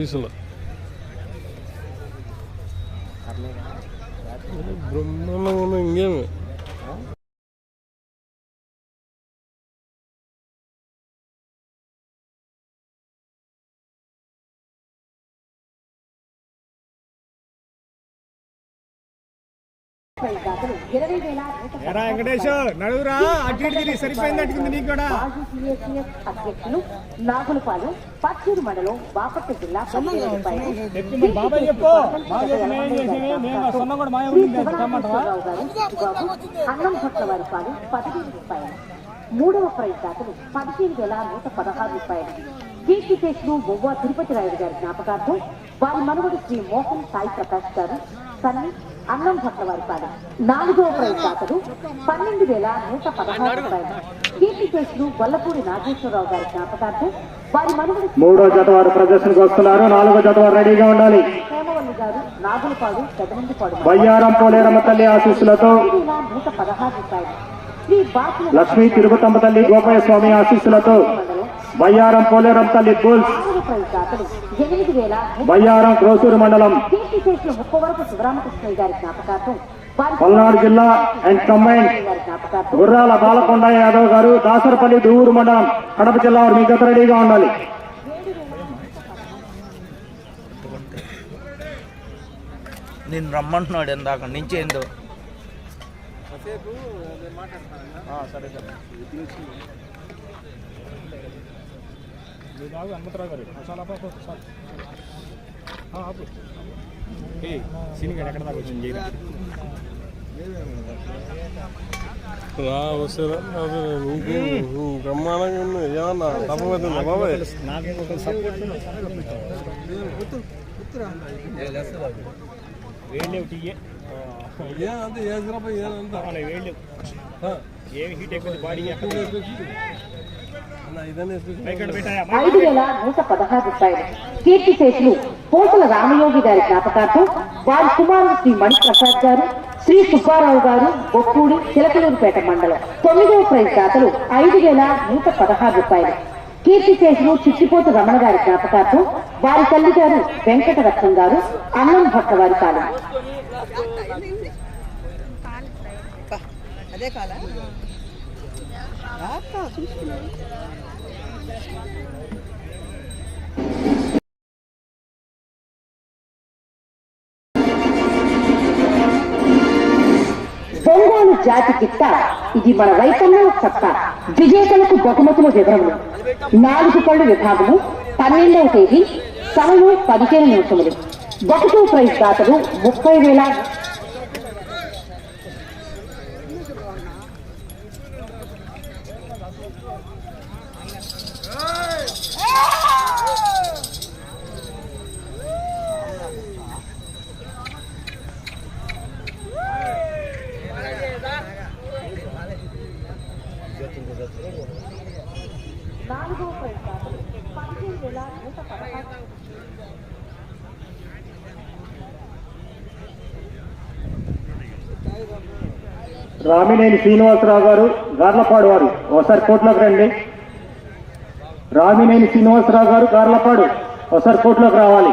పీసులు బ్రహ్మాండంగా ఇంకేమి? ఎరా వెంకటేష్ నడువురా అటు ఇటు తిరిగి సరిపోయింది అట్టుకుంది నీకు కూడా. అధ్యక్షులు నాగులపాలు పచ్చూరు మండలం బాపట్ల జిల్లా బాబాయ్ చెప్పు. అన్నం భట్ల వారి పాలు పదివేల రూపాయలు. మూడవ ప్రైజ్ దాతలు పదిహేను వేల నూట పదహారు రూపాయలు. కీర్తి శేషులు బొవ్వ తిరుపతి రాయుడు గారి జ్ఞాపకార్థం వారి మనవడు శ్రీ మోహన్ సాయి ప్రకాష్ గారు సన్ని అన్నం భట్ల వారి పాలు నాలుగవ ప్రైజ్ దాతలు పన్నెండు వేల నూట పదహారు రూపాయలు. కీర్తి శేషులు గొల్లపూడి నాగేశ్వరరావు గారి జ్ఞాపకార్థం వారి మనవడు శ్రీ మూడో జత వారు ప్రదర్శనకు వస్తున్నారు. నాలుగో జత వారు రెడీగా ఉండాలి. హేమవల్లి గారు నాగులపాడు పెదమందిపాడు బయ్యారం పోలేరమ్మ తల్లి ఆశీస్సులతో నూట పదహారు రూపాయలు. శ్రీ లక్ష్మీ తిరుపతమ్మ తల్లి గోపయ్య స్వామి ఆశీస్సులతో బయ్యారం పోలేరం తల్లి వేల బయ్యారం క్రోసూరు మండలం. పల్నాడు జిల్లా అండ్ కంబైన్. గుర్రాల బాలకొండ యాదవ్ గారు దాసరపల్లి దూరు మండలం కడప జిల్లా వారు మీ జత రెడీగా ఉండాలి. నేను రమ్మంటున్నాడు ఇందాక నుంచి ఏందో? హనుమంతరావు గారు. చాలా పాప ఆపు. ఏ సినిగా ఎక్కడ దాకా వచ్చింది చేయరా నీకు బ్రహ్మాండంగా ఉంది. ఏమన్నా తప్పవుతుందా బాబాయ్. టీయే ఏదంతా. ఏసినప్పుడు ఏదంతా వేళ్ళేవు ఏమి హీట్ అయిపోయింది బాడీ ఐదు వేల నూట పదహారు రూపాయలు. కీర్తి శేషులు పోతల రామయోగి గారి జ్ఞాపకార్థం వారి కుమారుడు శ్రీ మణిప్రసాద్ గారు శ్రీ సుబ్బారావు గారు బొక్కూడి చిలకలూరుపేట మండలం. తొమ్మిదవ ప్రైజ్ దాతలు ఐదు వేల నూట పదహారు రూపాయలు. కీర్తి శేషులు చిట్టిపోతు రమణ గారి జ్ఞాపకార్థం వారి తల్లి గారు వెంకటరత్నం గారు అన్నం భట్ట వారి కాలం. అదే కాలా. రాక చూసుకున్నాను బొంగాలు జాతి చిత్త ఇది మన వైఫల్యం సత్తా విజేతలకు బహుమతుల వివరములు నాలుగు పళ్ళు విభాగము పన్నెండవ తేదీ సమయం పదిహేను నిమిషములు. ఒకటో ప్రైజ్ దాతలు ముప్పై వేల నాలుగో ప్రైజ్ దాతలు వేల నూట పదహారు రామినేని శ్రీనివాసరావు గారు గార్లపాడు వారు. ఒకసారి కోర్టులోకి రండి. రామినేని శ్రీనివాసరావు గారు గార్లపాడు. ఒకసారి కోర్టులోకి రావాలి.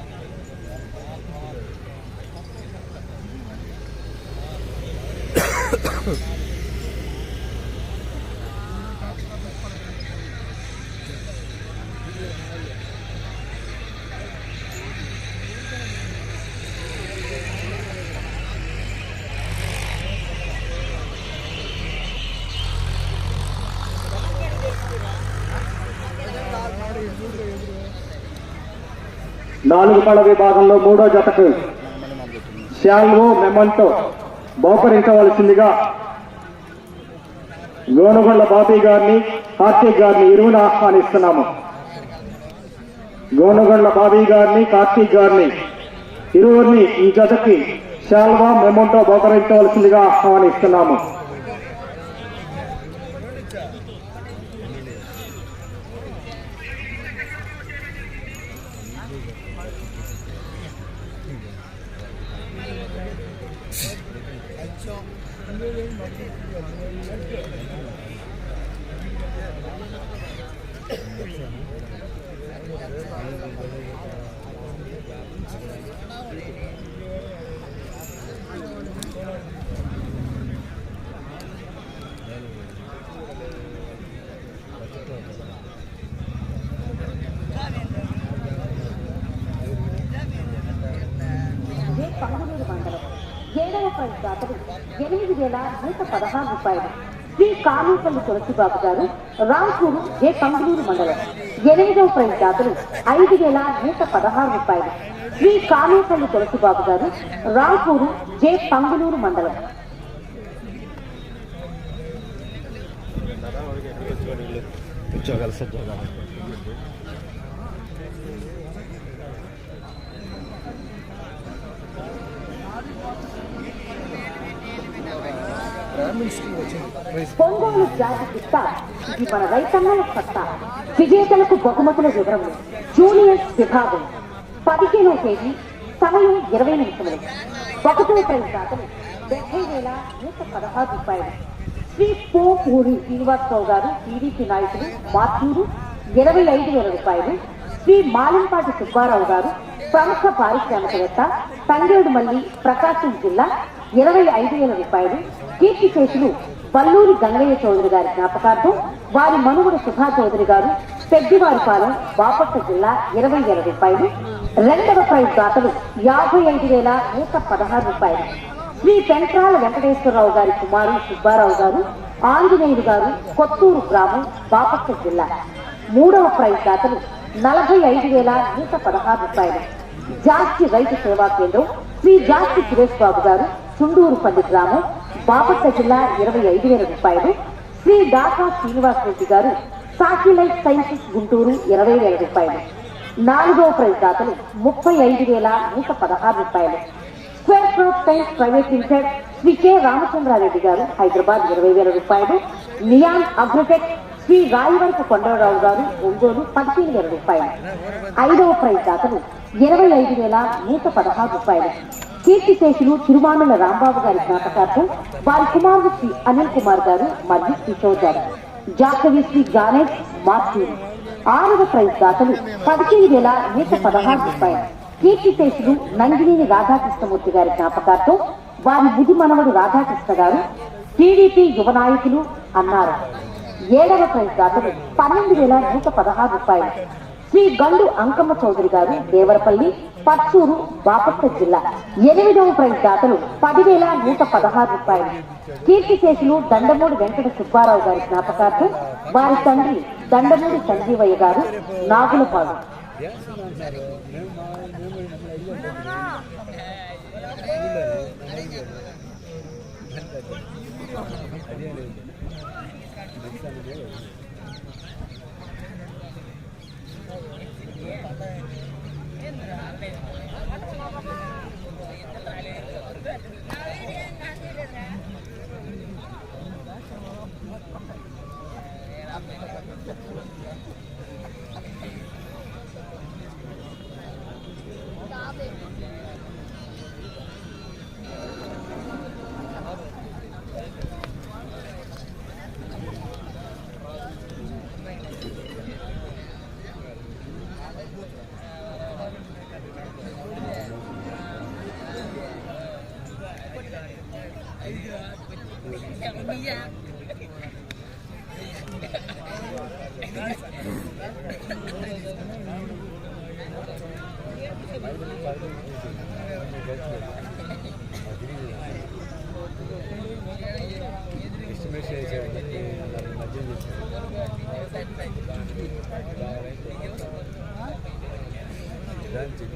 నాలుగు పళ్ళ విభాగంలో మూడో జతకు శాల్వో మెమంటో బహుకరించవలసిందిగా గోనగొండ బాబీ గారిని కార్తీక్ గారిని ఇరువును ఆహ్వానిస్తున్నాము. గోనగొండ బాబీ గారిని కార్తీక్ గారిని ఇరువురిని ఈ జతకి శాల్వా మెమంటో బహుకరించవలసిందిగా ఆహ్వానిస్తున్నాము. ఏడవ ప్రైజ్ దాతలు ఎనిమిది వేల నూట పదహారు రూపాయలు శ్రీ కాళీపల్లి తులసిబాబు గారు రాంపూర్ జే పంగులూరు మండలం? ఎనిమిదవ ప్రైజ్ దాతలు ఐదు వేల నూట పదహారు రూపాయలు. శ్రీ కామేపల్లి తులసిబాబు గారు రాంపూరు జే పంగులూరు మండలం. ఉద్యోగాలు సద్యోగాలు. కొనుగోలు జాతి ఇది మన రైతన్నల సత్తా విజేతలకు బహుమతుల వివరములు జూనియర్స్ విభాగం పదిహేనవ తేదీ సమయం ఇరవై నిమిషములు. ఒకటో ప్రైజ్ శాతం డెబ్బై వేల నూట పదహారు రూపాయలు. శ్రీ పోపూరి శ్రీనివాసరావు గారు టీడీపీ నాయకులు మాతూరు ఇరవై ఐదు వేల రూపాయలు. శ్రీ మాలంపాటి సుబ్బారావు గారు ప్రముఖ పారిశ్రామికవేత్త తంగేడుమల్లి ప్రకాశం జిల్లా ఇరవై ఐదు వేల రూపాయలు కీర్తి చేసులు వల్లూరి గంగయ్య చౌదరి గారి జ్ఞాపకార్థం వారి మనుగుడు సుధా చౌదరి గారు పెద్దివారిపాలెం బాపట్ల జిల్లా ఇరవై వేల రూపాయలు. రెండవ ప్రైజ్ దాతలు యాభై ఐదు వేల నూట పదహారు రూపాయలు. శ్రీ పెంట్రాల వెంకటేశ్వరరావు గారి కుమారు సుబ్బారావు గారు ఆంజనేయుడు గారు కొత్తూరు గ్రామం బాపట్ల జిల్లా. మూడవ ప్రైజ్ దాతలు నలభై ఐదు వేల నూట పదహారు రూపాయలు. జాస్తి రైతు సేవా కేంద్రం శ్రీ జాస్తి సురేష్ బాబు గారు చుండూరుపల్లి గ్రామం బాపట్ల జిల్లా ఇరవై ఐదు వేల రూపాయలు శ్రీ డాకా శ్రీనివాస్ రెడ్డి గారు సాకి లైఫ్ సైన్సెస్ గుంటూరు ఇరవై వేల రూపాయలు నాలుగవ ప్రైజ్ దాతలు ముప్పై ఐదు వేల నూట పదహారు రూపాయలు Square Fruit Times Private Limited Shri K Ramachandra Reddy గారు హైదరాబాద్ ఇరవై వేల రూపాయలు నియాన్ అగ్రోటెక్ శ్రీ రాయవరపు కొండరావు గారు ఒంగోలు పదిహేను వేల రూపాయలు ఐదవ ప్రైజ్ దాతలు ఇరవై ఐదు వేల నూట పదహారు రూపాయలు కీర్తిశేషులు తిరుమానుల రాంబాబు గారి జ్ఞాపకార్థం వారి కుమారుడు శ్రీ అనిల్ కుమార్ గారు మరియు కిషోర్ గారు. జాకవి శ్రీ జానెట్ మార్చూరు ఆరవ ప్రైజ్ దాతలు పదిహేను వేల నూట పదహారు రూపాయలు. కీర్తిశేషులు నందినేని రాధాకృష్ణమూర్తి గారి జ్ఞాపకార్థం వారి బుద్ధి మనవడు రాధాకృష్ణ గారు టీడీపీ యువ నాయకులు అన్నారు. ఏడవ ప్రైజ్ దాతలు పన్నెండు వేల నూట పదహారు రూపాయలు. శ్రీ గండు అంకమ్మ చౌదరి గారు దేవరపల్లి పర్చూరు బాపట్ల జిల్లా. ఎనిమిదవ ప్రైజ్ దాతలు పదివేల నూట పదహారు రూపాయలు. కీర్తి కేసులు దండమూడి వెంకట సుబ్బారావు గారి జ్ఞాపకార్థం వారి తండ్రి దండమూడి సంజీవయ్య గారు నాగులపాడు. అదే.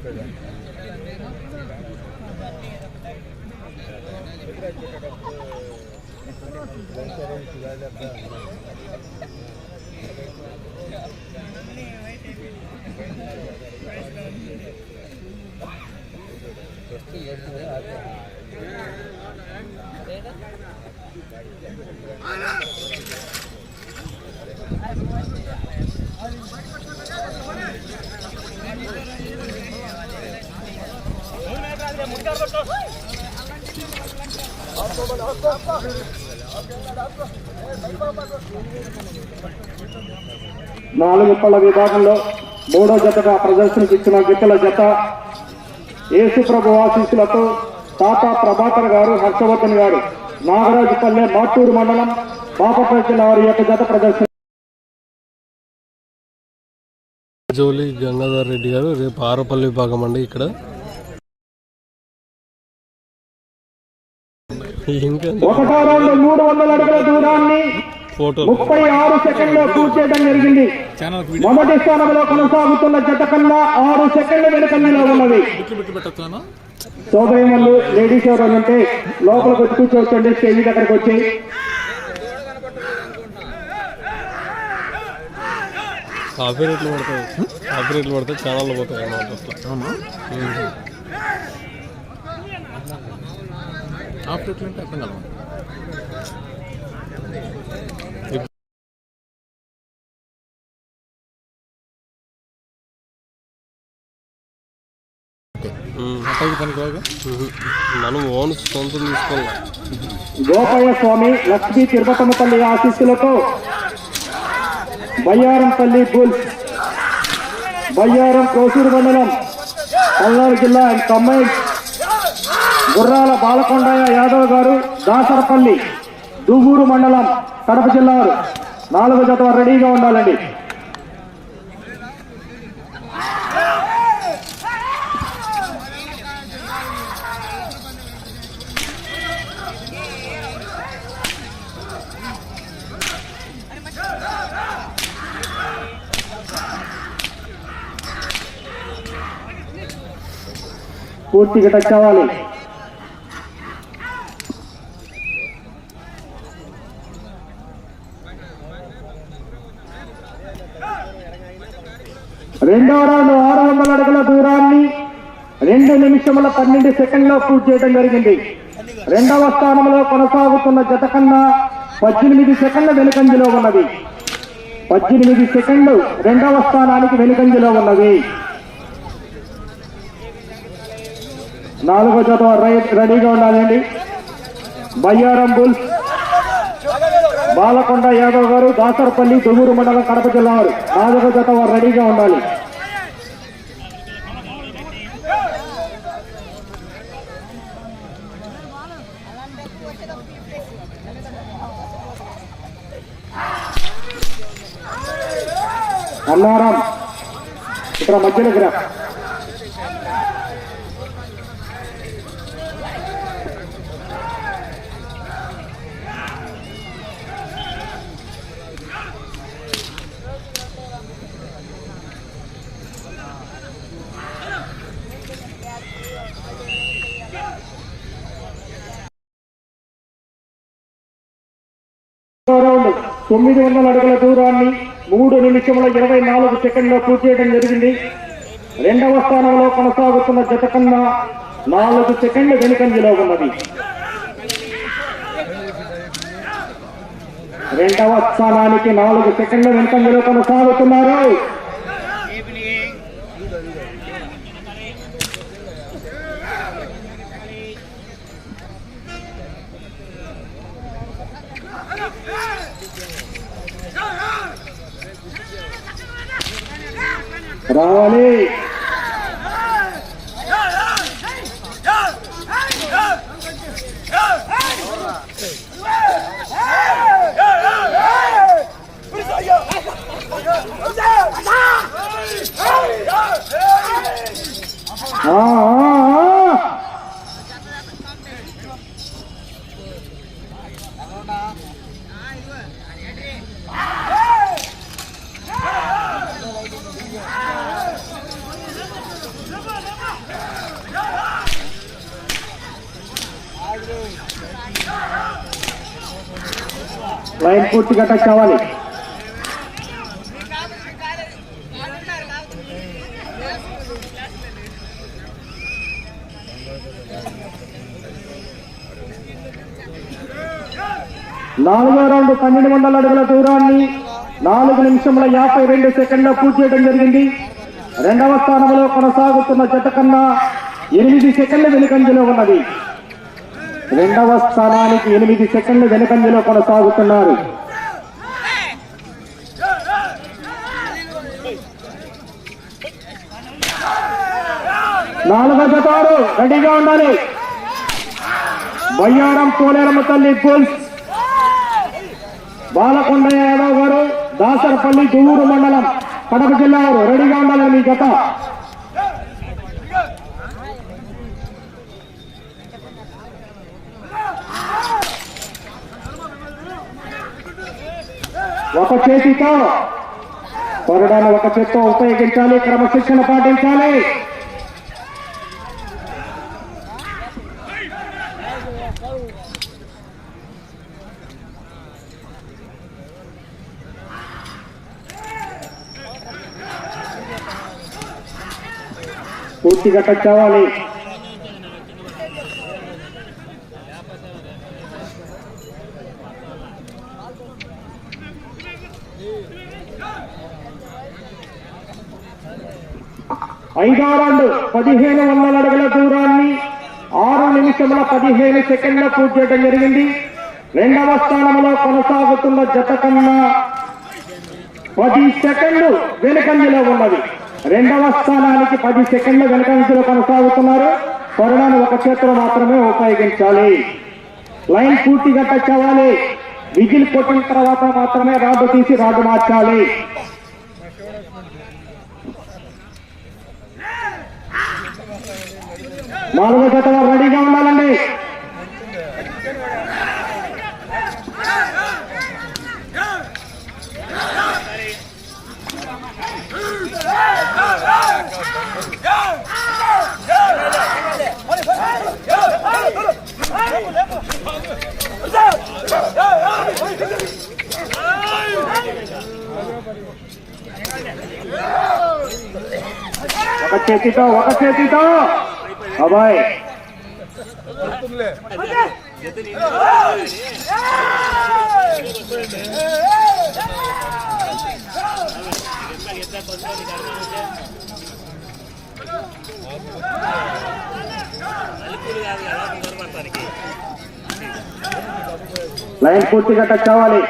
for them. నాలుగు పళ్ళ విభాగంలో మూడో జతగా ప్రదర్శనకు ఇచ్చిన గిత్తల జత యేసుప్రభు ఆశీస్సులతో తాతా ప్రభాకర్ గారు హర్షవర్ధన్ గారు నాగరాజుపల్లె మాటూరు మండలం జిల్లా వారి యొక్క జత ప్రదర్శన జోలి గంగాధర్ రెడ్డి గారు రేపు ఆరపల్లి విభాగం అండి ఇక్కడ. ఇంకా ఒకటో రౌండ్ మూడు వందల అడుగుల దూరాన్ని ముప్పై ఆరు సెకండ్లో పూర్తి చేయడం జరిగింది. మొదటి స్థానంలో కొనసాగుతున్న జత కన్నా ఆరు సెకండ్ల వెనుకంజలో ఉన్నది. సోదరిమల్లు లేడీస్ ఎవరైనా ఉంటే లోపలికి వచ్చి కూర్చోవచ్చండి స్టేజ్ దగ్గరకు వచ్చి. కాపీ రేట్లు పడతాయి. కాపీ రేట్లు పడితే ఛానల్లో పోతాయి ఉహు. మనం ఓన్ సొంతం తీసుకోవాలి గోపయ్య స్వామి లక్ష్మీ తిరుపతమ్మ తల్లి ఆశీస్సులతో బయ్యారం తల్లి బుల్స్ బయ్యారం కోసూరు మండలం పల్నాడు జిల్లా కమ్మాయి గుర్రాల బాలకొండయ్య యాదవ్ గారు దాసరపల్లి దువ్వూరు మండలం కడప జిల్లా నాలుగు జత రెడీగా ఉండాలండి. పూర్తిగా టచ్ అవ్వాలి రెండవ రౌండ్ ఆరు వందల అడుగుల దూరాన్ని రెండు నిమిషముల పన్నెండు సెకండ్లో పూర్తి చేయడం జరిగింది. రెండవ స్థానంలో కొనసాగుతున్న జత కన్నా పద్దెనిమిది సెకండ్ల వెనుకంజలో ఉన్నది. పద్దెనిమిది సెకండ్లు రెండవ స్థానానికి వెనుకంజలో ఉన్నది. నాలుగో జత రై- రెడీగా ఉండాలండి. బయ్యారం బుల్స్ బాలకొండ యాదవ్ గారు దాసరపల్లి దువ్వూరు మండలం కడప జిల్లా వారు. నాలుగో జత వారు రెడీగా ఉండాలి. అన్నారం ఇక్కడ మధ్యలోకి రా రౌండ్ తొమ్మిది వందల అడుగుల దూరాన్ని మూడు నిమిషముల ఇరవై నాలుగు సెకండ్లో పూర్తి చేయడం జరిగింది. రెండవ స్థానంలో కొనసాగుతున్న జత కన్నా నాలుగు సెకండ్లు వెనుకంజలో ఉన్నది. రెండవ స్థానానికి నాలుగు సెకండ్ల వెనుకంజలో కొనసాగుతున్నారు. రావాలి లైన్ పూర్తిగా టచ్ అవ్వాలి. నాలుగో రౌండ్ పన్నెండు వందల అడుగుల దూరాన్ని నాలుగు నిమిషముల యాభై రెండు సెకండ్ల పూర్తి చేయడం జరిగింది. రెండవ స్థానంలో కొనసాగుతున్న జత కన్నా ఎనిమిది సెకండ్ల వెనుకంజలో ఉన్నది. రెండవ స్థానానికి ఎనిమిది సెకండ్ల వెనుకంజలో కొనసాగుతున్నారు. నాలుగో జతారు రెడీగా ఉండాలి. బయ్యారం పోలేరమ్మ తల్లి గోల్స్. బాలకొండ యాదవ్ గారు దాసరపల్లి దువ్వూరు మండలం కడప జిల్లా రెడీగా ఉండాలి మీ జత. ఒక చేతితో కొరడాన్ని ఒక చేత్తో ఉపయోగించాలి క్రమశిక్షణ పాటించాలి. పూర్తిగా టచ్ అవ్వాలి. ఐదో రౌండ్ పదిహేను వందల అడుగుల దూరాన్ని ఆరు నిమిషముల పదిహేను సెకండ్ల పూర్తి చేయడం జరిగింది. రెండవ స్థానంలో కొనసాగుతున్న జత కన్నా పది సెకండ్లు వెనుకంజలో ఉన్నది. రెండవ స్థానానికి పది సెకండ్లు వెనుకంజలో కొనసాగుతున్నారు. కొరడాను ఒక చేతిలో మాత్రమే ఉపయోగించాలి. లైన్ పూర్తిగా టచ్ అవ్వాలి. విజిల్ కొట్టిన తర్వాత మాత్రమే రాడ్డు తీసి రాడ్డు మార్చాలి. నాలుగో జత రెడీగా ఉండాలని చేతితో ఒక చేతితో అబ్బాయి లైన్ పూర్తిగా టచ్ అవ్వాలి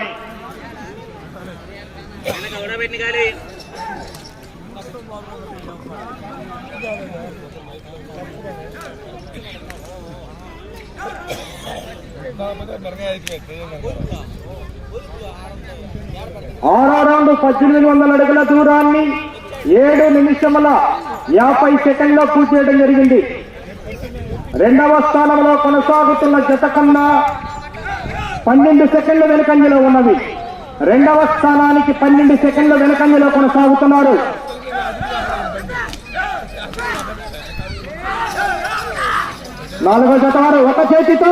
ఆరో రౌండ్ పద్దెనిమిది వందల అడుగుల దూరాన్ని ఏడు నిమిషముల యాభై సెకండ్లో పూర్తి చేయడం జరిగింది. రెండవ స్థానంలో కొనసాగుతున్న జత కన్నా పన్నెండు సెకండ్ల వెనుకంజలో ఉన్నది రెండవ స్థానానికి పన్నెండు సెకండ్ల వెనుకంజలో కొనసాగుతున్నారు. నాలుగో జత వారు ఒక చేతితో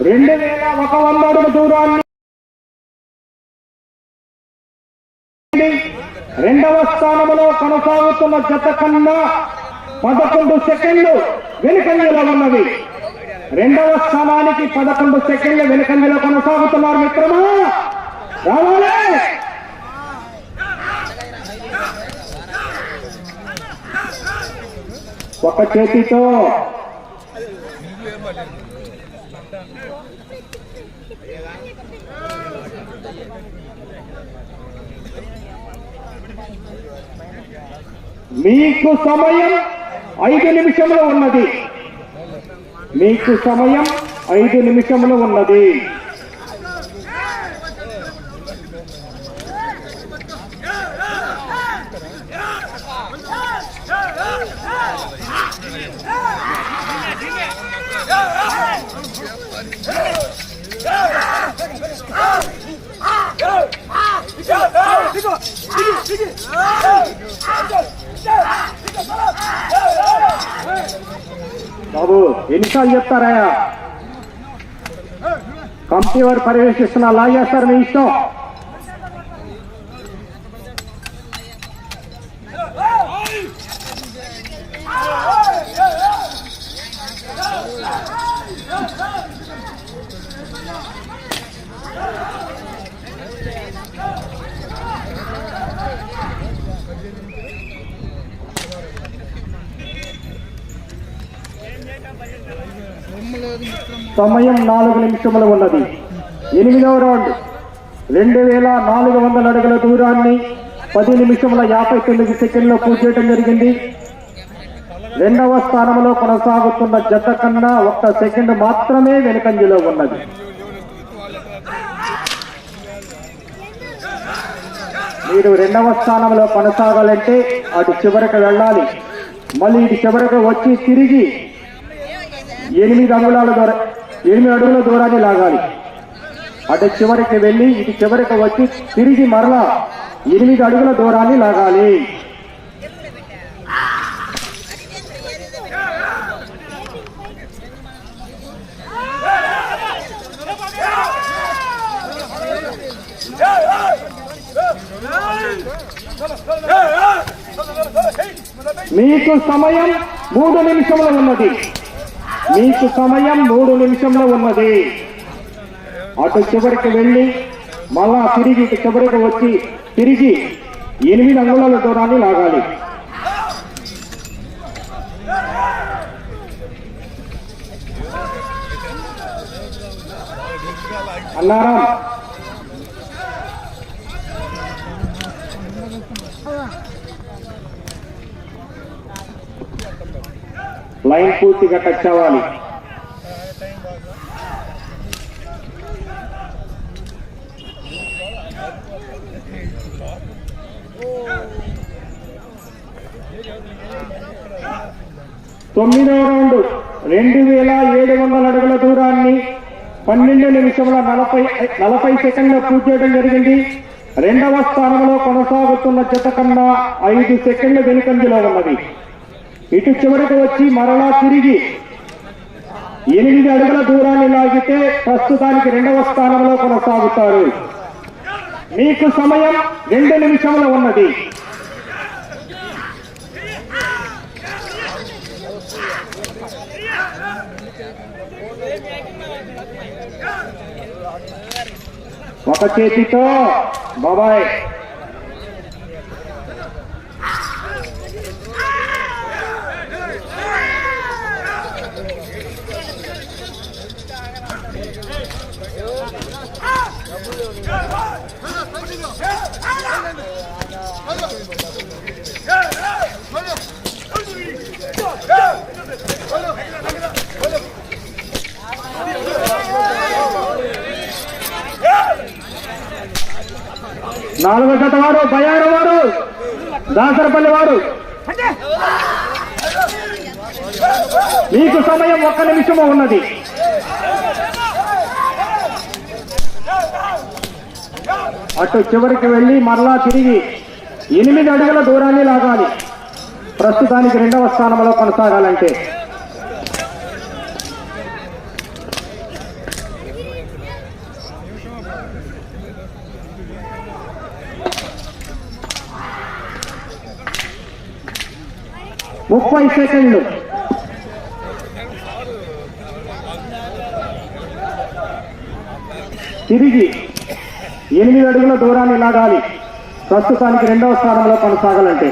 రెండు వేల ఒక వంద అడుగు దూరాన్ని రెండవ స్థానంలో కొనసాగుతున్న జత కన్నా పదకొండు సెకండ్లు వెనుకంజలో ఉన్నది. రెండవ స్థానానికి పదకొండు సెకండ్లు వెనుకంజలో కొనసాగుతున్నారు మిత్రమా? రావాలే! ఒక చేతితో మీకు సమయం ఐదు నిమిషంలో ఉన్నది. మీకు సమయం ఐదు నిమిషంలో ఉన్నది. బాబు ఎన్నిసార్లు చెప్తారా? కంపెనీ వారు పర్యవేక్షిస్తున్నా లాగేస్తారు మీ ఇష్టం. సమయం నాలుగు నిమిషములు ఉన్నది. ఎనిమిదవ రౌండ్. రెండు వేల నాలుగు వందల అడుగుల దూరాన్ని పది నిమిషముల యాభై తొమ్మిది సెకండ్లో పూర్తి చేయడం జరిగింది. రెండవ స్థానంలో కొనసాగుతున్న జత కన్నా ఒక్క సెకండ్ మాత్రమే వెనుకంజలో ఉన్నది. మీరు రెండవ స్థానంలో కొనసాగాలంటే అటు చివరికి వెళ్ళాలి. మళ్ళీ ఇటు చివరికి వచ్చి తిరిగి ఎనిమిది అంగుళాల ద్వారా ఎనిమిది అడుగుల దూరాన్ని లాగాలి. అటు చివరికి వెళ్ళి ఇటు చివరికి వచ్చి తిరిగి మరలా ఎనిమిది అడుగుల దూరాన్ని లాగాలి. మీకు సమయం మూడు నిమిషంలో ఉన్నది. మీకు సమయం మూడు నిమిషంలో ఉన్నది. అటు చివరికి వెళ్ళి మళ్ళా తిరిగి చివరికి వచ్చి తిరిగి ఎనిమిది అంగుళాల దూరాన్ని లాగాలి. అన్నారా లైన్ పూర్తిగా టచ్ అవ్వాలి. తొమ్మిదవ రౌండ్ రెండు వేల ఏడు వందల అడుగుల దూరాన్ని పన్నెండు నిమిషముల నలభై నలభై సెకండ్ల పూర్తి చేయడం జరిగింది. రెండవ స్థానంలో కొనసాగుతున్న జత కన్నా ఐదు సెకండ్ల వెనుకంజలో ఉన్నది. ఇటు చివరికి వచ్చి మరలా తిరిగి ఎనిమిది అడుగుల దూరాన్ని లాగితే ప్రస్తుతానికి రెండవ స్థానంలో కొనసాగుతారు. మీకు సమయం రెండు నిమిషంలో ఉన్నది. ఒక చేతితో బాబాయ్ నాలుగో జత వారు బయారు వారు దాసరపల్లి వారు. మీకు సమయం ఒక్క నిమిషము ఉన్నది. అటు చివరికి వెళ్ళి మరలా తిరిగి ఎనిమిది అడుగుల దూరాన్ని లాగాలి. ప్రస్తుతానికి రెండవ స్థానంలో కొనసాగాలంటే. ముప్పై సెకండ్లు. తిరిగి ఎనిమిది అడుగుల దూరాన్ని లాగాలి. ప్రస్తుతానికి రెండవ స్థానంలో కొనసాగాలంటే.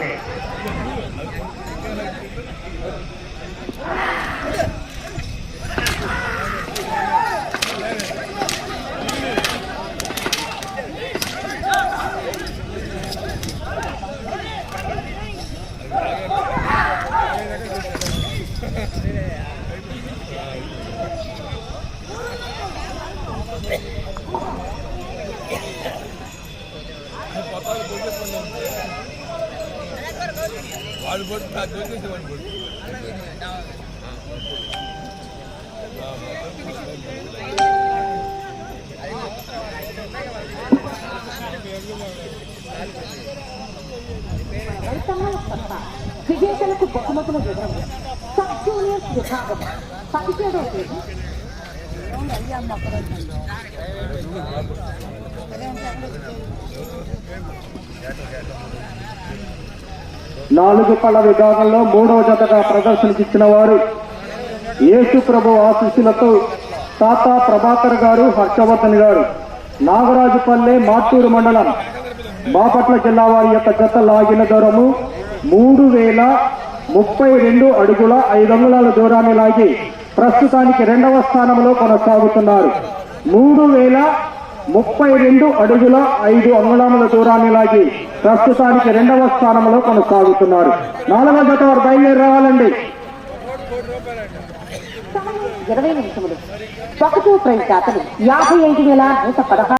వాడు పట్టు నా దొరికేసి వాడు విజేతలకు బహుమతుల వివరం. సబ్ జూనియర్స్ విభాగం. పదిహేడవ తేదీ. నాలుగు పళ్ళ విభాగంలో మూడవ జతగా ప్రదర్శనకిచ్చిన వారు యేసు ప్రభు ఆశీస్సులతో తాతా ప్రభాకర్ గారు హర్షవర్ధన్ గారు. నాగరాజుపల్లె మాటూరు మండలం బాపట్ల జిల్లా వారి యొక్క జత లాగిన దూరము మూడు వేల ముప్పై రెండు అడుగుల ఐదు అంగుళాల దూరాన్ని లాగి ప్రస్తుతానికి రెండవ స్థానంలో కొనసాగుతున్నారు. మూడు వేల ముప్పై రెండు అడుగుల ఐదు అంగుళాముల దూరాన్ని లాగి ప్రస్తుతానికి రెండవ స్థానంలో కొనసాగుతున్నారు. నాలుగవ జత వారు బయలుదేరి రావాలండి. ఇరవై నిమిషములు. ఒకటో ప్రైజ్ దాతలు యాభై ఐదు వేల నూట పదహారు